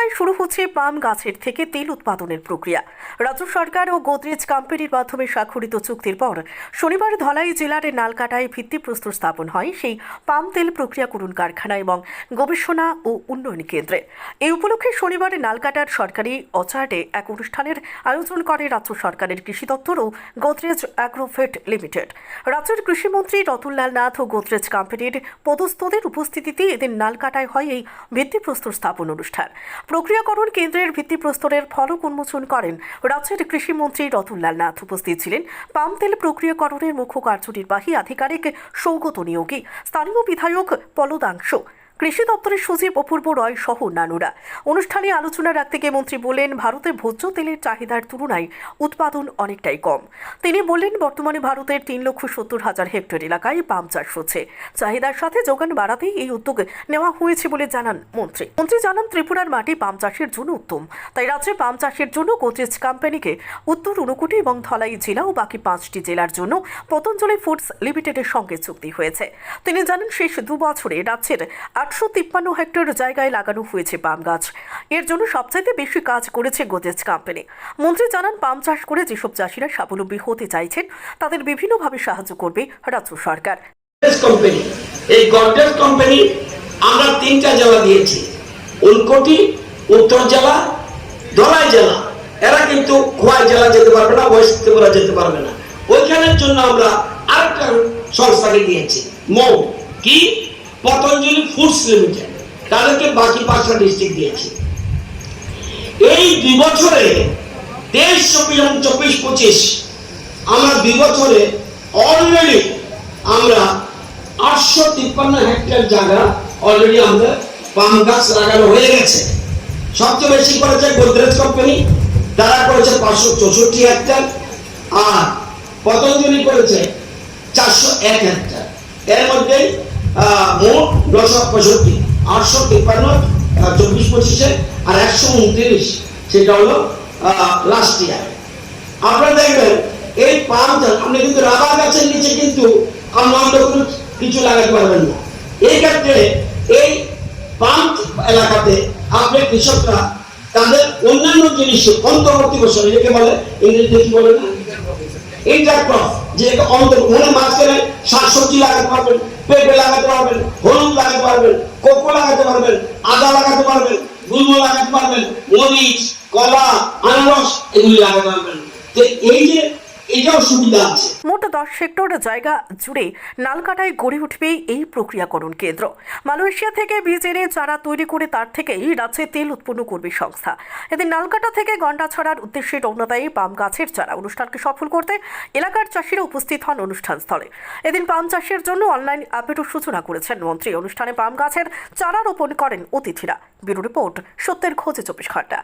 ত্রিপুরায় শুরু হচ্ছে পাম গাছের থেকে তেল উৎপাদনের প্রক্রিয়া। রাজ্য সরকার ও গোদরেজ কোম্পানির মাধ্যমে স্বাক্ষরিত চুক্তির পর শনিবার ধলাই জেলার নালকাটায় ভিত্তিপ্রস্তর স্থাপন হয় সেই পাম তেল প্রক্রিয়াকরণ কারখানা এবং গবেষণা ও উন্নয়ন কেন্দ্রে। এই উপলক্ষে শনিবার নালকাটার সরকারি অচার্টে এক অনুষ্ঠানের আয়োজন করে রাজ্য সরকারের কৃষি দপ্তর ও গোদরেজ অ্যাগ্রোভেট লিমিটেড। রাজ্যের কৃষিমন্ত্রী রতনলাল নাথ ও গোদরেজ কোম্পানির পদস্থদের উপস্থিতিতে এদিন নালকাটায় হয় এই ভিত্তিপ্রস্তর স্থাপন অনুষ্ঠান। প্রক্রিয়াকরণ কেন্দ্রের ভিত্তিপ্রস্তরের ফলক উন্মোচন করেন রাজ্যের কৃষিমন্ত্রী রতনলাল নাথ। উপস্থিত ছিলেন পাম তেল প্রক্রিয়াকরণের মুখ্য কার্যনির্বাহী আধিকারিক সৌগত নিয়োগী। স্থানীয় বিধায়ক পলদাংশ কৃষি দপ্তরের সচিব অপূর্ব রয় সহ অন্যান্যরা। অনুষ্ঠানে আলোচনা রাখতে গিয়ে মন্ত্রী বললেন, ভারতে ভোজ্য তেলের চাহিদার তুলনায় উৎপাদন অনেকটাই কম। তিনি বললেন, বর্তমানে ভারতের তিন লক্ষ সত্তর হাজার হেক্টর এলাকায় পাম চাষ হচ্ছে। চাহিদার সাথে যোগান বাড়াতেই এই উদ্যোগ নেওয়া হয়েছে বলে জানান মন্ত্রী। মন্ত্রী জানান, ত্রিপুরার মাটি পাম চাষের জন্য উত্তম। তাই রাজ্যে পাম চাষের জন্য গোদরেজ কোম্পানিকে উত্তর ঊনকোটি এবং ধলাই জেলা ও বাকি পাঁচটি জেলার জন্য পতঞ্জলি ফুডস লিমিটেডের সঙ্গে চুক্তি হয়েছে। তিনি জানান, শেষ দু বছরে রাজ্যের আটশো তিপ্পান্ন হেক্টর জায়গায় লাগানো হয়েছে পাম গাছ। এর জন্য সবচাইতে বেশি কাজ করেছে গোদরেজ কোম্পানি মন্ত্রী জানান, পাম চাষ করে যেসব চাষিরা স্বাবলম্বী হতে চাইছেন, তাদের বিভিন্নভাবে সাহায্য করবে রাজ্য সরকার। এই গডরেজ কোম্পানি আমরা তিনটা জেলা দিয়েছি। উনকোটি উত্তর জেলা, ধলাই জেলা। এরা কিন্তু খোয়াই জেলা যেতে পারবে না, ওয়েস্ট ত্রিপুরা যেতে পারবে না। ওইখানের জন্য আমরা আরেকটা সংস্থাকে দিয়েছি। মৌ। কি? পতঞ্জলি ফুডস লিমিটেড তাদেরকে বাকি পাঁচটা ডিস্ট্রিক্ট দিয়েছি। এই দুই বছরে তেইশ, চব্বিশ এবং চব্বিশ, পঁচিশ, আমরা দুই বছরে অলরেডি আমরা আটশো তিপ্পান্ন হেক্টর জায়গা অলরেডি আমরা পাম গাছ লাগানো হয়ে গেছে। সবচেয়ে বেশি করেছে গোদরেজ কোম্পানি তারা করেছে পাঁচশো চৌষট্টি হেক্টর আর পতঞ্জলি করেছে চারশো এক হেক্টর এর মধ্যে মোট নশো পঁয়ষট্টি আটশো তিপ্পান্ন চব্বিশ পঁচিশে আর একশো উনত্রিশ সেটা হলো লাস্ট ইয়ার আপনারা দেখবেন এই পাম চাষ আপনি কিন্তু রাবার গাছের নিচে কিন্তু আমরা কোনো কিছু লাগাতে পারবেন না। এই ক্ষেত্রে এই পাম এলাকাতে আপনি কৃষকরা তাদের অন্যান্য জিনিস অন্তর্বর্তী ফসল এটাকে বলে ইংরেজিতে কি বলে না? ইন্টারক্রপ যে অন্তর মানে মাঝখানে শাকসবজি লাগাতে পারবেন। পেঁপে লাগাতে পারবেন, হলুদ লাগাতে পারবেন, কোকো লাগাতে পারবেন, আদা লাগাতে পারবেন গুলমো লাগাতে পারবেন, মরিচ, কলা, আনারস, এগুলি লাগাতে পারবেন। তো এই যে মোট দশ হেক্টর জায়গা জুড়ে নালকাটায় গড়ে উঠবে এই প্রক্রিয়াকরণ কেন্দ্র। মালয়েশিয়া থেকে বীজ এনে চারা তৈরি করে তার থেকেই রাজ্যে তেল উৎপন্ন করবে সংস্থা। এদিন নালকাটা থেকে গন্ডা ছড়ার উদ্দেশ্যে রওনাদায়ী পাম গাছের চারা অনুষ্ঠানকে সফল করতে এলাকার চাষিরা উপস্থিত হন অনুষ্ঠান স্থলে। এদিন পাম চাষের জন্য অনলাইন অ্যাপেরও সূচনা করেছেন মন্ত্রী। অনুষ্ঠানে পাম গাছের চারা রোপণ করেন অতিথিরা। ব্যুরো রিপোর্ট সত্যের খোঁজে চব্বিশ ঘণ্টা।